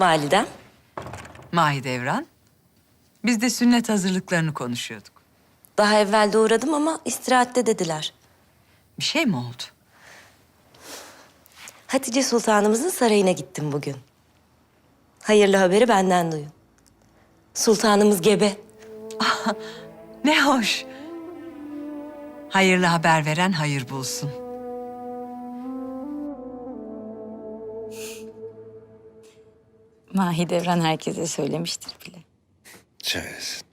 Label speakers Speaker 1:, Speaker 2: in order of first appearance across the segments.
Speaker 1: Validem.
Speaker 2: Mahidevran. Biz de sünnet hazırlıklarını konuşuyorduk.
Speaker 1: Daha evvel de uğradım ama istirahatte dediler.
Speaker 2: Bir şey mi oldu?
Speaker 1: Hatice Sultanımızın sarayına gittim bugün. Hayırlı haberi benden duyun. Sultanımız gebe.
Speaker 2: Ne hoş. Hayırlı haber veren hayır bulsun.
Speaker 3: Mahidevran herkese söylemiştir bile.
Speaker 4: Söylesin.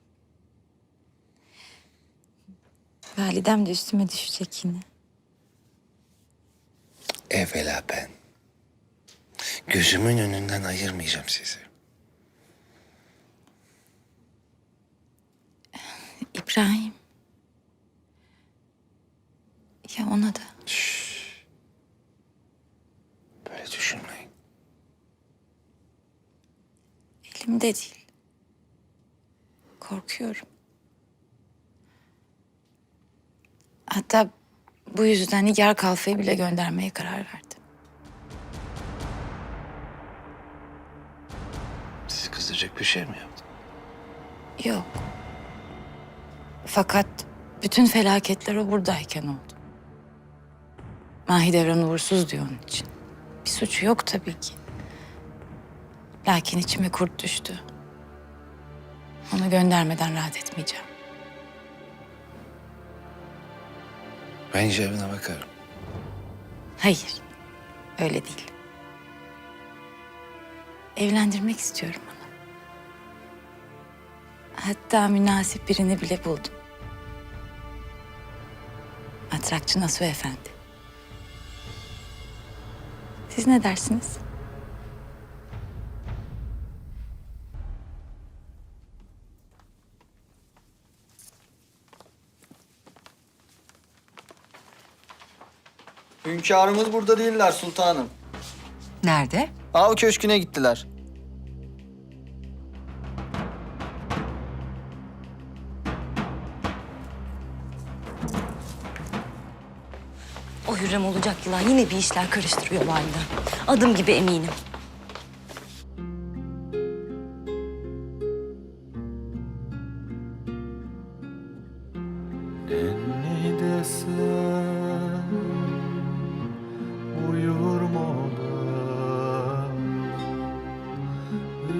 Speaker 3: Validem de üstüme düşecek yine.
Speaker 4: Evvela ben. Gözümün önünden ayırmayacağım sizi.
Speaker 3: İbrahim. Ya ona da.
Speaker 4: Böyle
Speaker 3: Elimde değil. Korkuyorum. Hatta bu yüzden Nigar Kalfa'yı bile göndermeye karar verdim.
Speaker 4: Sizi kızdıracak bir şey mi yaptım?
Speaker 3: Yok. Fakat bütün felaketler o buradayken oldu. Mahidevran uğursuz diyor onun için. Bir suçu yok tabii ki. Lakin içime kurt düştü. Onu göndermeden rahat etmeyeceğim.
Speaker 4: Ben icabına bakarım.
Speaker 3: Hayır, öyle değil. Evlendirmek istiyorum onu. Hatta münasip birini bile buldum. Matrakçı Nasuh Efendi. Siz ne dersiniz?
Speaker 5: Hünkârımız burada değiller sultanım.
Speaker 2: Nerede?
Speaker 5: Av köşküne gittiler.
Speaker 1: O Hürrem olacak yılan yine bir işler karıştırıyor validem. Adım gibi eminim.
Speaker 6: Nenni desem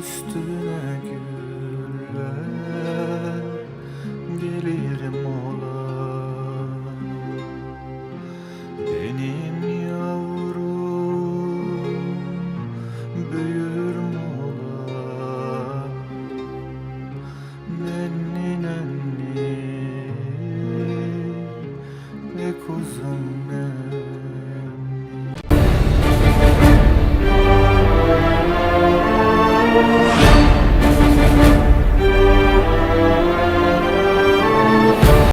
Speaker 6: Üstüne güller gelir mola Benim yavrum büyür mola Nenni nenni ne kuzum ne